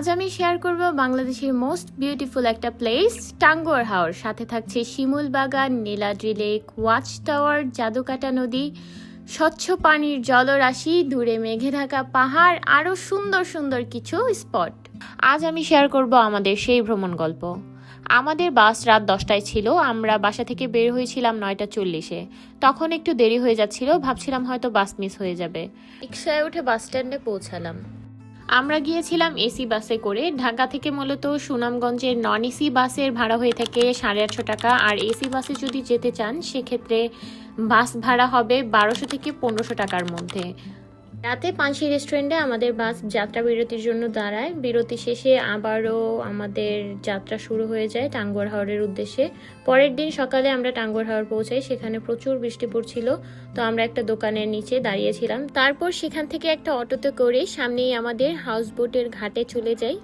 আজ আমি শেয়ার করব বাংলাদেশের মোস্ট বিউটিফুল একটা প্লেস টাঙ্গুয়ার হাওর। সাথে থাকছে Shimul Bagan, Niladri lake watch tower Jadukata নদী, স্বচ্ছ পানির জলরাশি, দূরে মেঘে ঢাকা পাহাড় আরও সুন্দর সুন্দর কিছু স্পট আজ আমি শেয়ার করব আমাদের সেই ভ্রমণ গল্প। আমাদের বাস রাত দশটায় ছিল, আমরা বাসা থেকে বের হয়েছিলাম নয়টা চল্লিশে। তখন একটু দেরি হয়ে যাচ্ছিল, ভাবছিলাম হয়তো বাস মিস হয়ে যাবে। রিক্সায় উঠে বাস স্ট্যান্ডে পৌঁছালাম। আমরা গিয়েছিলাম এসি বাসে করে। ঢাকা থেকে মূলত সুনামগঞ্জের নন এসি বাসের ভাড়া হয়ে থাকে সাড়ে আটশো টাকা। আর এসি বাসে যদি যেতে চান, সেক্ষেত্রে বাস ভাড়া হবে বারোশো থেকে পনেরোশো টাকার মধ্যে। রাতে পাঁচি রেস্টুরেন্টে আমাদের বাস যাত্রা বিরতির জন্য দাঁড়ায়। বিরতি শেষে আবারও আমাদের যাত্রা শুরু হয়ে যায় টাঙ্গর হাওড়ের উদ্দেশ্যে। পরের দিন সকালে আমরা টাঙ্গর হাওড় পৌঁছাই, সেখানে প্রচুর বৃষ্টি পড়ছিল। তো আমরা একটা দোকানের নিচে দাঁড়িয়েছিলাম। তারপর সেখান থেকে একটা অটোতে করে সামনেই আমাদের হাউস বোটের ঘাটে চলে যাই।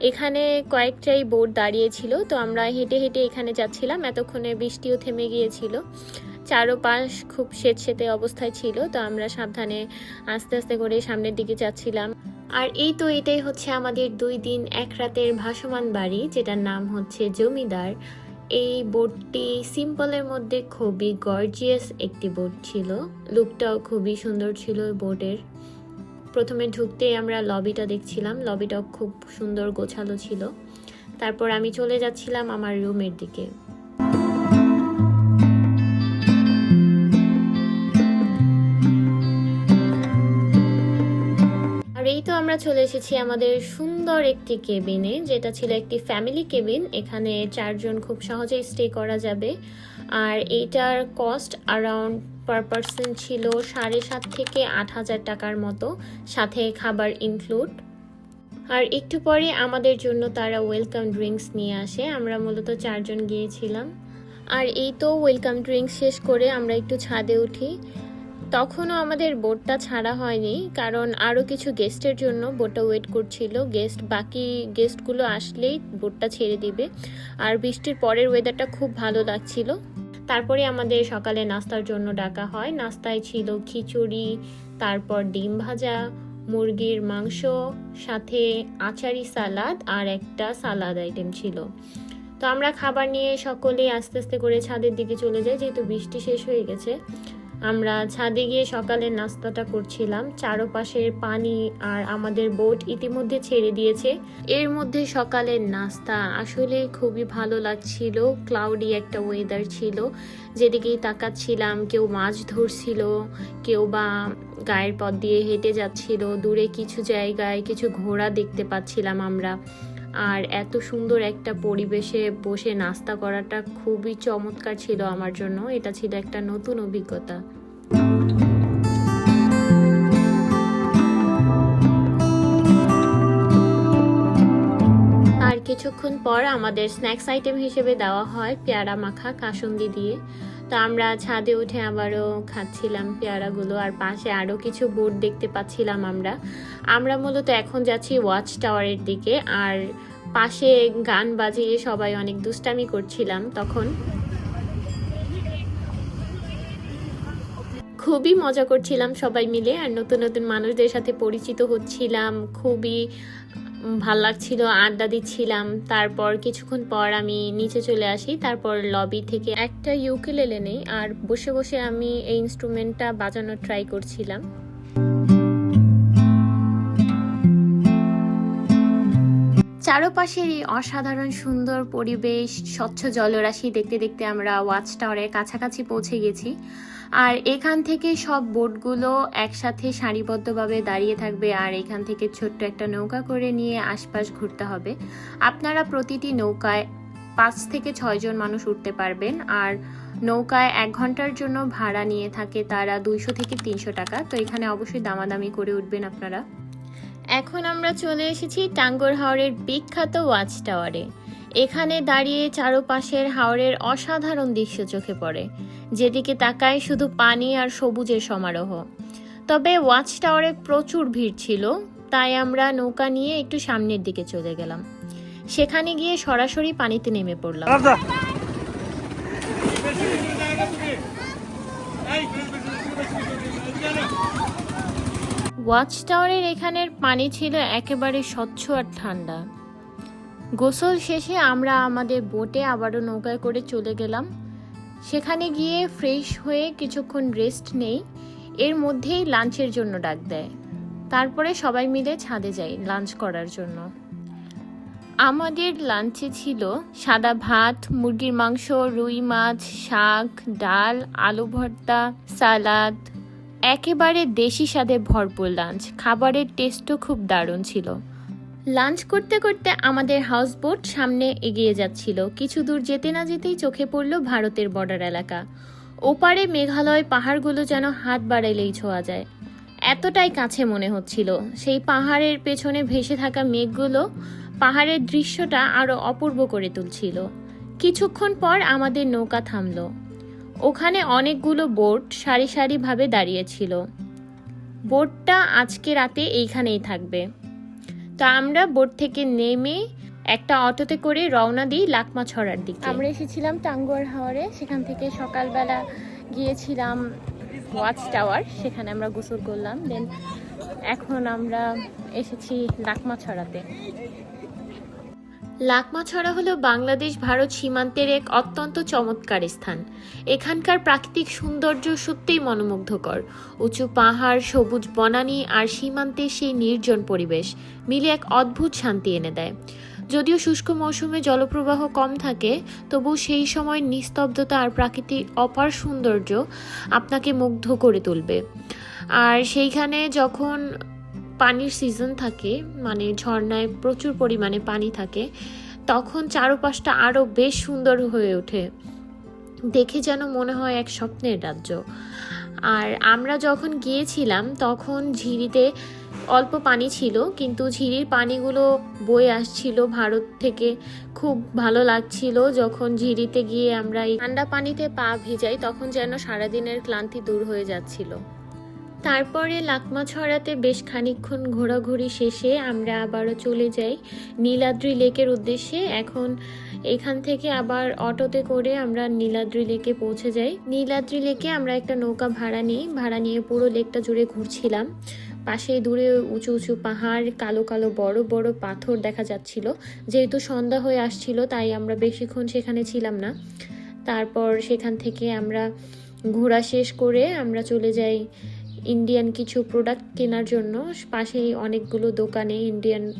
এখানে কয়েকটাই বোট দাঁড়িয়েছিল। তো আমরা হেঁটে হেঁটে এখানে যাচ্ছিলাম। এতক্ষণে বৃষ্টিও থেমে গিয়েছিল। চারোপাশ খুব সেতসেতে অবস্থায় ছিল, তো আমরা সাবধানে আস্তে আস্তে করে সামনের দিকে যাচ্ছিলাম। আর এই তো এটাই হচ্ছে আমাদের দুই দিন এক রাতের ভাসমান বাড়ি, যেটার নাম হচ্ছে জমিদার। এই বোটটি সিম্পলের মধ্যে খুবই গর্জিয়াস একটি বোট ছিল। লুকটাও খুবই সুন্দর ছিল বোটের। প্রথমে ঢুকতেই আমরা লবিটা দেখছিলাম, লবিটাও খুব সুন্দর গোছালো ছিল। তারপর আমি চলে যাচ্ছিলাম আমার রুমের দিকে। আমরা চলে এসেছি আমাদের সুন্দর একটি কেবিনে, যেটা ছিল একটি ফ্যামিলি কেবিন। এখানে চারজন খুব সহজেই স্টে করা যাবে। আর এইটার কস্ট অ্যারাউন্ড পার পার্সন ছিল সাড়ে সাত থেকে আট হাজার টাকার মতো, সাথে খাবার ইনক্লুড আর একটু পরে আমাদের জন্য তারা ওয়েলকাম ড্রিঙ্কস নিয়ে আসে। আমরা মূলত চারজন গিয়েছিলাম। আর এই তো ওয়েলকাম ড্রিঙ্কস শেষ করে আমরা একটু ছাদে উঠি। তখনও আমাদের বোটটা ছাড়া হয়নি, কারণ আরও কিছু গেস্টের জন্য বোটটা ওয়েট করছিল। গেস্ট বাকি গেস্টগুলো আসলেই বোটটা ছেড়ে দিবে। আর বৃষ্টির পরের ওয়েদারটা খুব ভালো লাগছিল। তারপরে আমাদের সকালে নাস্তার জন্য ডাকা হয়। নাস্তায় ছিল খিচুড়ি, তারপর ডিম ভাজা, মুরগির মাংস, সাথে আচারি সালাদ আর একটা সালাদ আইটেম ছিল। তো আমরা খাবার নিয়ে সকলেই আস্তে আস্তে করে ছাদের দিকে চলে যাই, যেহেতু বৃষ্টি শেষ হয়ে গেছে। আমরা ছাদে গিয়ে সকালের নাস্তাটা করছিলাম। চারপাশের পানি আর আমাদের বোট ইতিমধ্যে ছেড়ে দিয়েছে। এর মধ্যে সকালের নাস্তা আসলে খুবই ভালো লাগছিল। ক্লাউডি একটা ওয়েদার ছিল। যেদিকেই তাকাচ্ছিলাম, কেউ মাছ ধরছিল, কেউ বা গায়ের পথ দিয়ে হেঁটে যাচ্ছিল। দূরে কিছু জায়গায় কিছু ঘোড়া দেখতে পাচ্ছিলাম আমরা। আর এত সুন্দর একটা পরিবেশে বসে নাস্তা করাটা খুবই চমৎকার ছিল আমার জন্য। এটা ছিল একটা নতুন অভিজ্ঞতা। কিছুক্ষণ পর আমাদের স্ন্যাক্স আইটেম হিসেবে দেওয়া হয় পেয়ারা মাখা কাসুন্দি দিয়ে। তো আমরা ছাদে উঠে আবারও খাচ্ছিলাম পেয়ারাগুলো আর পাশে আরও কিছু বোর্ড দেখতে পাচ্ছিলাম আমরা। আমরা মূলত এখন যাচ্ছি ওয়াচ টাওয়ারের দিকে আর পাশে গান বাজিয়ে সবাই অনেক দুষ্টামি করছিলাম তখন। খুবই মজা করছিলাম সবাই মিলে আর নতুন নতুন মানুষদের সাথে পরিচিত হচ্ছিলাম। খুবই ভালো লাগছিল, আড্ডা দিচ্ছিলাম। তারপর কিছুক্ষণ পর আমি নিচে চলে আসি, তারপর লবি থেকে একটা ইউকেলেলে নেই, আর বসে বসে আমি এই ইনস্ট্রুমেন্টটা বাজানোর ট্রাই করছিলাম। চারপাশের এই অসাধারণ, সুন্দর পরিবেশ, স্বচ্ছ জলরাশি দেখতে দেখতে আমরা ওয়াচ টাওয়ারের কাছাকাছি পৌঁছে গেছি। আর এখান থেকে সব বোটগুলো একসাথে সারিবদ্ধভাবে দাঁড়িয়ে থাকবে আর এখান থেকে ছোট্ট একটা নৌকা করে নিয়ে আশপাশ ঘুরতে হবে। আপনারা প্রতিটি নৌকায় পাঁচ থেকে ছয়জন মানুষ উঠতে পারবেন আর নৌকায় এক ঘণ্টার জন্য ভাড়া নিয়ে থাকে তারা দুইশো থেকে তিনশো টাকা। তো এখানে অবশ্যই দামাদামি করে উঠবেন আপনারা। এখন আমরা চলে এসেছি টাঙ্গর হাওরের বিখ্যাত ওয়াচ টাওয়ারে এখানে দাঁড়িয়ে চারপাশের হাওরের অসাধারণ দৃশ্য চোখে পড়ে যেদিকে তাকায় শুধু পানি আর সবুজের সমারোহ তবে ওয়াচ টাওয়ারে প্রচুর ভিড় ছিল তাই আমরা নৌকা নিয়ে একটু সামনের দিকে চলে গেলাম সেখানে গিয়ে সরাসরি পানিতে নেমে পড়লাম ওয়াচ টাওয়ারের এখানের পানি ছিল একেবারে স্বচ্ছ আর ঠান্ডা। গোসল শেষে আমরা আমাদের বোটে আবারও নৌকায় করে চলে গেলাম। সেখানে গিয়ে ফ্রেশ হয়ে কিছুক্ষণ রেস্ট নেই, এর মধ্যেই লাঞ্চের জন্য ডাক দেয়। তারপরে সবাই মিলে ছাদে যাই লাঞ্চ করার জন্য। আমাদের লাঞ্চে ছিল সাদা ভাত, মুরগির মাংস, রুই মাছ, শাক, ডাল, আলু ভর্তা, সালাদ একেবারে দেশি স্বাদে ভরপুর লাঞ্চ খাবারের টেস্টও খুব দারুণ ছিল। লাঞ্চ করতে করতে আমাদের হাউসবোট সামনে এগিয়ে যাচ্ছিল। কিছু দূর যেতে না যেতেই চোখে পড়ল ভারতের বর্ডার এলাকা। ওপারে মেঘালয় পাহাড়গুলো যেন হাত বাড়াইলেই ছোঁয়া যায়। এতটাই কাছে মনে হচ্ছিল। সেই পাহাড়ের পেছনে ভেসে থাকা মেঘগুলো পাহাড়ের দৃশ্যটা আরও অপূর্ব করে তুলছিল। কিছুক্ষণ পর আমাদের নৌকা থামলো। ওখানে অনেকগুলো বোট সারি সারিভাবে দাঁড়িয়েছিল। বোটটা আজকে রাতে এইখানেই থাকবে। তো আমরা বোট থেকে নেমে একটা অটোতে করে রওনা দিই লাকমা ছড়ার দিকে। আমরা এসেছিলাম টাঙ্গুয়ার হাওয়ারে সেখান থেকে সকালবেলা গিয়েছিলাম ওয়াচ টাওয়ার, সেখানে আমরা গোসল করলাম। দেন এখন আমরা এসেছি লাকমা ছড়াতে। লাকমাছড়া হলো বাংলাদেশ, ভারত সীমান্তের এক অত্যন্ত চমৎকার স্থান। এখানকার প্রাকৃতিক সৌন্দর্য সত্যিই মনোমুগ্ধকর। উঁচু পাহাড়, সবুজ বনানী আর সীমান্তের সেই নির্জন পরিবেশ মিলে এক অদ্ভুত শান্তি এনে দেয়। যদিও শুষ্ক মৌসুমে জলপ্রবাহ কম থাকে, তবু সেই সময় নিস্তব্ধতা আর প্রাকৃতিক অপার সৌন্দর্য আপনাকে মুগ্ধ করে তুলবে। আর সেইখানে যখন পানির সিজন থাকে মানে ঝর্ণায় প্রচুর পরিমাণে পানি থাকে, তখন চারপাশটা আরও বেশ সুন্দর হয়ে ওঠে। দেখে যেন মনে হয় এক স্বপ্নের রাজ্য। আর আমরা যখন গিয়েছিলাম, তখন ঝিরিতে অল্প পানি ছিল, কিন্তু ঝিরির পানিগুলো বয়ে আসছিল ভারত থেকে। খুব ভালো লাগছিল যখন ঝিরিতে গিয়ে আমরা এই ঠান্ডা পানিতে পা ভিজাই, তখন যেন সারাদিনের ক্লান্তি দূর হয়ে যাচ্ছিল। তারপরে লাকমা ছড়াতে বেশ খানিকক্ষণ ঘোরাঘুরি শেষে আমরা আবারও চলে যাই নীলাদ্রি লেকের উদ্দেশ্যে। এখন এখান থেকে আবার অটোতে করে আমরা নীলাদ্রি লেকে পৌঁছে যাই। নীলাদ্রি লেকে আমরা একটা নৌকা ভাড়া নিই। ভাড়া নিয়ে পুরো লেকটা জুড়ে ঘুরছিলাম। পাশে দূরে উঁচু উঁচু পাহাড়, কালো কালো বড় বড় পাথর দেখা যাচ্ছিল। যেহেতু সন্ধ্যা হয়ে আসছিল, তাই আমরা বেশিক্ষণ সেখানে ছিলাম না। তারপর সেখান থেকে আমরা ঘোরা শেষ করে আমরা চলে যাই ইন্ডিয়ান কিছু প্রোডাক্ট কেনার জন্য পাশেই অনেকগুলো দোকানে ইন্ডিয়ান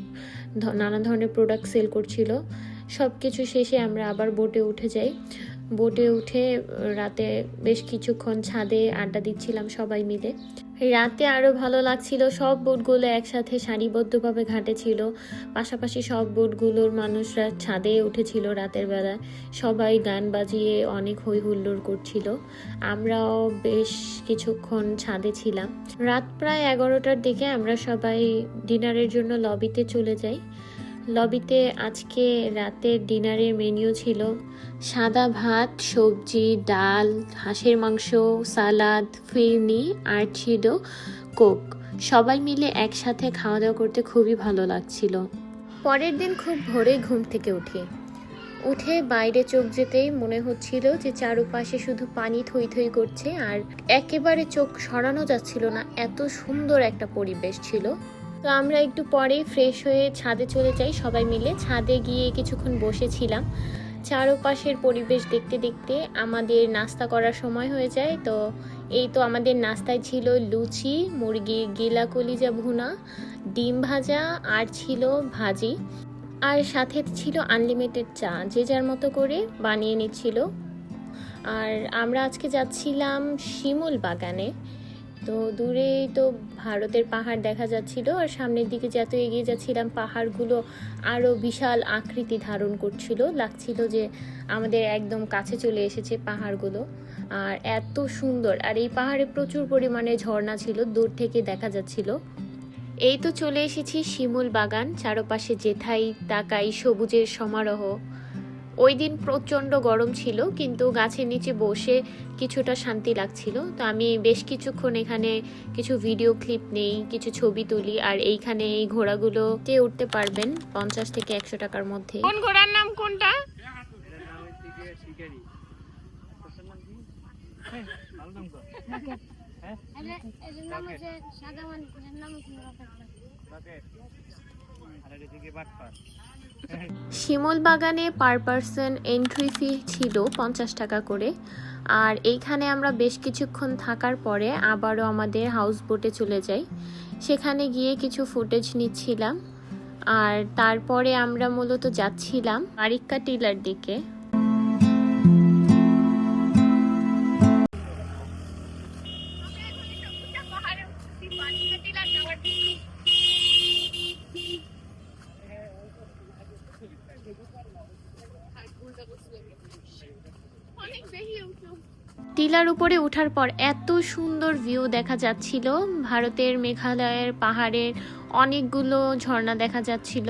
নানা ধরনের প্রোডাক্ট সেল করছিল। সব কিছু শেষে আমরা আবার বোটে উঠে যাই। বোটে উঠে, রাতে বেশ কিছুক্ষণ ছাদে আড্ডা দিচ্ছিলাম সবাই মিলে। রাতে আরও ভালো লাগছিল। সব বোটগুলো একসাথে সারিবদ্ধভাবে ঘাটে ছিল পাশাপাশি সব বোটগুলোর মানুষরা ছাদে উঠেছিল রাতের বেলা সবাই গান বাজিয়ে অনেক হই হুল্লোড় করছিল। আমরাও বেশ কিছুক্ষণ ছাদে ছিলাম। রাত প্রায় এগারোটার দিকে আমরা সবাই ডিনারের জন্য লবিতে চলে যাই। লবিতে আজকে রাতের ডিনারের মেনু ছিল সাদা ভাত, সবজি, ডাল, হাঁসের মাংস, সালাদ, ফিরনি আর ছিল কোক। সবাই মিলে একসাথে খাওয়া দাওয়া করতে খুবই ভালো লাগছিল। পরের দিন খুব ভোরে ঘুম থেকে উঠি। উঠে বাইরে চোখ যেতেই মনে হচ্ছিল যে চারপাশে শুধু পানি থই থই করছে আর একেবারে চোখ সরানো যাচ্ছিল না, এত সুন্দর একটা পরিবেশ ছিল। তো আমরা একটু পরেই ফ্রেশ হয়ে ছাদে চলে যাই সবাই মিলে। ছাদে গিয়ে কিছুক্ষণ বসেছিলাম। চারপাশের পরিবেশ দেখতে দেখতে আমাদের নাস্তা করার সময় হয়ে যায়। তো এই তো আমাদের নাস্তায় ছিল লুচি, মুরগির গিলা কলিজা ভুনা, ডিম ভাজা আর ছিল ভাজি। আর সাথে ছিল আনলিমিটেড চা, যে যার মতো করে বানিয়ে নিচ্ছিল। আর আমরা আজকে যাচ্ছিলাম শিমুল বাগানে। তো দূরেই তো ভারতের পাহাড় দেখা যাচ্ছিল আর সামনের দিকে যত এগিয়ে যাচ্ছিলাম, পাহাড়গুলো আরও বিশাল আকৃতি ধারণ করছিল। লাগছিল যে আমাদের একদম কাছে চলে এসেছে পাহাড়গুলো। আর এত সুন্দর, আর এই পাহাড়ে প্রচুর পরিমাণে ঝর্ণা ছিল, দূর থেকে দেখা যাচ্ছিল। এই তো চলে এসেছি শিমুল বাগান, চারপাশে যেথাই তাকাই সবুজের সমারোহ। ওই দিন প্রচণ্ড গরম ছিল কিন্তু গাছের নিচে বসে কিছুটা শান্তি লাগছিল। তো আমি বেশ কিছুক্ষণ এখানে কিছু ভিডিও ক্লিপ নেই কিছু ছবি তুলি আর এইখানে এই ঘোড়াগুলোতে উঠতে পারবেন পঞ্চাশ থেকে একশো টাকার মধ্যে। কোন ঘোড়ার নাম কোনটা? হ্যাঁ নাম শিমুল বাগানে পার পারসন এন্ট্রি ফি ছিল পঞ্চাশ টাকা করে। আর এইখানে আমরা বেশ কিছুক্ষণ থাকার পরে আবারও আমাদের হাউস বোটে চলে যাই। সেখানে গিয়ে কিছু ফুটেজ নিচ্ছিলাম। আর তারপরে আমরা মূলত যাচ্ছিলাম আরিক্কা টিলার দিকে। উপরে ওঠার পর এত সুন্দর ভিউ দেখা যাচ্ছিল। ভারতের মেঘালয়ের পাহাড়ের অনেকগুলো ঝর্ণা দেখা যাচ্ছিল।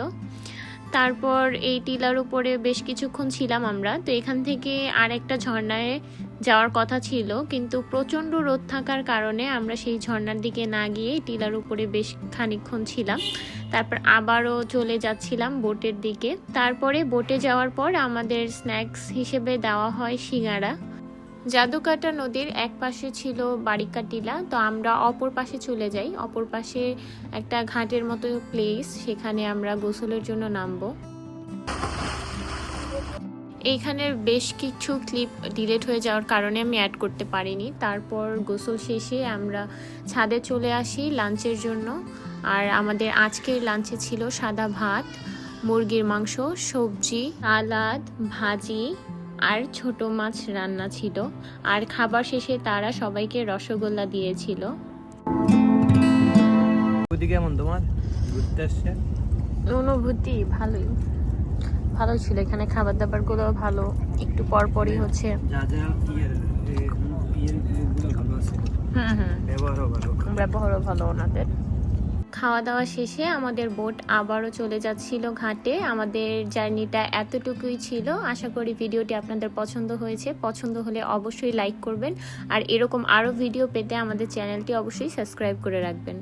তারপর এই টিলার উপরে বেশ কিছুক্ষণ ছিলাম আমরা। তো এখান থেকে আর একটা ঝর্ণায় যাওয়ার কথা ছিল। কিন্তু প্রচণ্ড রোদ থাকার কারণে আমরা সেই ঝর্ণার দিকে না গিয়ে টিলার উপরে বেশ খানিকক্ষণ ছিলাম। তারপর আবারও চলে যাচ্ছিলাম বোটের দিকে। তারপরে বোটে যাওয়ার পর আমাদের স্ন্যাক্স হিসেবে দেওয়া হয় সিঙ্গারা। জাদুকাটা নদীর এক পাশে ছিল বারিকা টিলা তো আমরা অপর পাশে চলে যাই। অপর পাশে একটা ঘাটের মতো প্লেস সেখানে আমরা গোসলের জন্য নামবো। এইখানের বেশ কিছু ক্লিপ ডিলেট হয়ে যাওয়ার কারণে আমি অ্যাড করতে পারিনি। তারপর গোসল শেষে আমরা ছাদে চলে আসি লাঞ্চের জন্য। আর আমাদের আজকের লাঞ্চে ছিল সাদা ভাত, মুরগির মাংস, সবজি, সালাদ, ভাজি আর ছোট মাছ রান্না ছিল আর খাবার শেষে তারা সবাইকে রসগোল্লা দিয়েছিল। কেমন তোমার? ঘুরতে আসছে? অনুভূতি ভালোই। ভালো ছিল এখানে খাবার দাবারগুলো ভালো একটু পরপরই হচ্ছে। ব্যবহারও ভালো ওনাদের। খাওয়া দাওয়া শেষে আমাদের বোট আবারও চলে যাচ্ছিল ঘাটে। আমাদের জার্নিটা এতটুকুই ছিল। আশা করি ভিডিওটি আপনাদের পছন্দ হয়েছে। পছন্দ হলে অবশ্যই লাইক করবেন। আর এরকম আরও ভিডিও পেতে আমাদের চ্যানেলটি অবশ্যই সাবস্ক্রাইব করে রাখবেন।